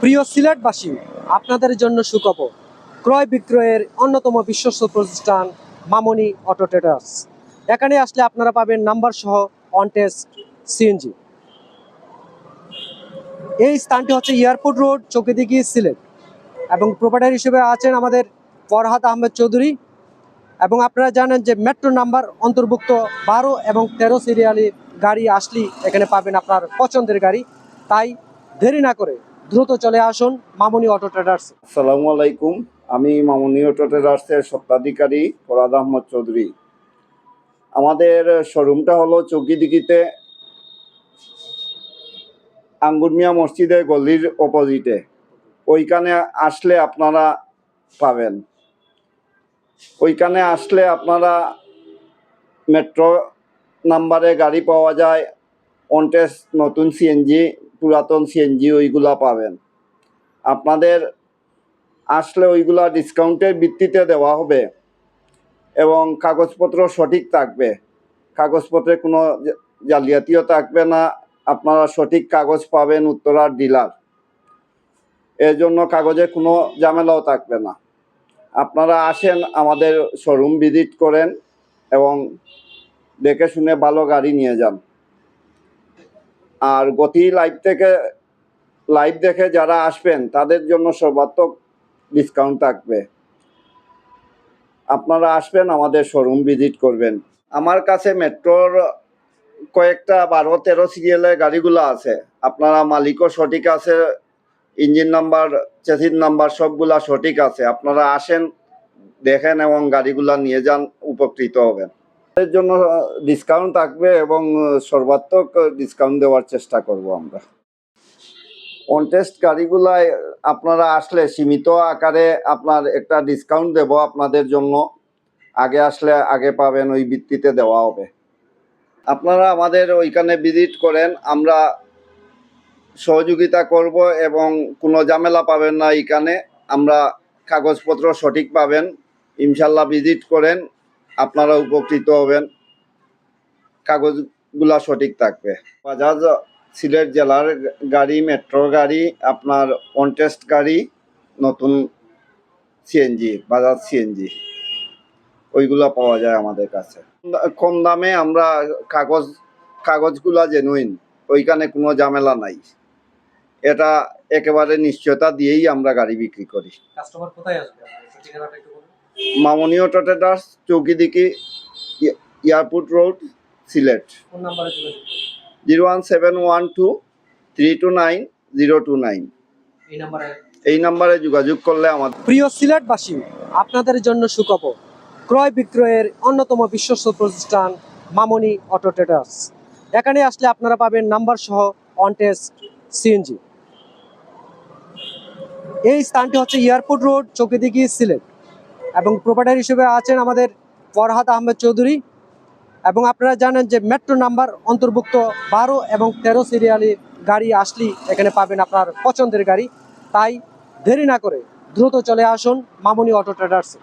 প্রিয় সিলেটবাসী, আপনাদের জন্য সুখবর, ক্রয় বিক্রয়ের অন্যতম বিশ্বস্ত প্রতিষ্ঠান মামনি অটো ট্রেডার্স। এখানে আসলে আপনারা পাবেন নাম্বার সহ অনটেস্ট সিএনজি। এই স্থানটি হচ্ছে এয়ারপোর্ট রোড, চৌকিদিঘি, সিলেট। এবং প্রোপাইটার হিসেবে আছেন আমাদের ফরহাদ আহমেদ চৌধুরী। এবং আপনারা জানেন যে মেট্রো নাম্বার অন্তর্ভুক্ত বারো এবং তেরো সিরিয়ালি গাড়ি আসলেই এখানে পাবেন আপনার পছন্দের গাড়ি। তাই দেরি না করে দ্রুত চলে আসুন মামনি অটো ট্রেডার্স। আসসালামু আলাইকুম, আমি মামুনি অটো ট্রেডার্সের সত্ত্বাধিকারী ফরাদ আহমদ চৌধুরী। আমাদের শোরুমটা হলো চৌকিদিঘিতে আঙ্গুরমিয়া মসজিদের গলির অপোজিটে ওইখানে আসলে আপনারা পাবেন। ওইখানে আসলে আপনারা মেট্রো নাম্বারে গাড়ি পাওয়া যায় অনটেস নতুন সিএনজি পুরাতন সিএনজি ওইগুলা পাবেন। আপনাদের আসলে ওইগুলা ডিসকাউন্টের ভিত্তিতে দেওয়া হবে এবং কাগজপত্র সঠিক থাকবে। কাগজপত্রে কোনো জালিয়াতিও থাকবে না, আপনারা সঠিক কাগজ পাবেন উত্তরার ডিলার। এর জন্য কাগজে কোনো ঝামেলাও থাকবে না। আপনারা আসেন আমাদের শোরুম ভিজিট করেন এবং দেখে শুনে ভালো গাড়ি নিয়ে যান। আর গতি লাইভ থেকে লাইভ দেখে যারা আসবেন, তাদের জন্য সর্বাত্মক ডিসকাউন্ট থাকবে। আপনারা আসবেন, আমাদের শোরুম ভিজিট করবেন। আমার কাছে মেট্রোর কয়েকটা বারো তেরো সিরিয়ালের গাড়িগুলো আছে। আপনারা মালিকও সঠিক আছে, ইঞ্জিন নাম্বার চেসির নাম্বার সবগুলা সঠিক আছে। আপনারা আসেন, দেখেন এবং গাড়িগুলা নিয়ে যান, উপকৃত হবেন। এর জন্য ডিসকাউন্ট থাকবে এবং সর্বাত্মক ডিসকাউন্ট দেওয়ার চেষ্টা করব আমরা। অনটেস্ট গাড়িগুলায় আপনারা আসলে সীমিত আকারে আপনার একটা ডিসকাউন্ট দেব আপনাদের জন্য। আগে আসলে আগে পাবেন ওই ভিত্তিতে দেওয়া হবে। আপনারা আমাদের ওইখানে ভিজিট করেন, আমরা সহযোগিতা করব এবং কোনো ঝামেলা পাবেন না এইখানে। আমরা কাগজপত্র সঠিক পাবেন, ইনশাল্লাহ ভিজিট করেন। আপনারা উপকৃত হবেন। কাগজগুলা সঠিক থাকবে। বাজাজ সিলেট জেলার গাড়ি মেট্রো গাড়ি, আপনার অনটেস্ট গাড়ি, নতুন সিএনজি বাজাজ সিএনজি ওইগুলা পাওয়া যায় আমাদের কাছে। কম দামে আমরা কাগজ, কাগজগুলা জেনুইন ওইখানে কোনো ঝামেলা নাই। এটা একেবারে নিশ্চয়তা দিয়েই আমরা গাড়ি বিক্রি করি। কাস্টমার কোথায় আসবে? ঠিকানাটা একটু বলুন Mamoni auto traders Chowkidighi airport road Sylhet zero one seven one two three two nine zero two nine. এই নাম্বারে এই নাম্বারে যোগাযোগ করলে আমাদের প্রিয় সিলেটবাসী আপনাদের জন্য সুখবর। ক্রয় বিক্রয়ের অন্যতম বিশ্বস্ত প্রতিষ্ঠান মামনি অটো ট্রেডার্স। এখানে আসলে আপনারা পাবেন নাম্বার সহ অনটেস্ট সিএনজি। এই স্থানটি হচ্ছে এয়ারপোর্ট রোড চৌকিদিঘি সিলেট। এবং প্রোপাইটার হিসেবে আছেন আমাদের ফরহাদ আহমেদ চৌধুরী। এবং আপনারা জানেন যে মেট্রো নাম্বার অন্তর্ভুক্ত বারো এবং তেরো সিরিয়ালি গাড়ি আসলেই এখানে পাবেন আপনার পছন্দের গাড়ি। তাই দেরি না করে দ্রুত চলে আসুন মামনি অটো ট্রেডার্সে।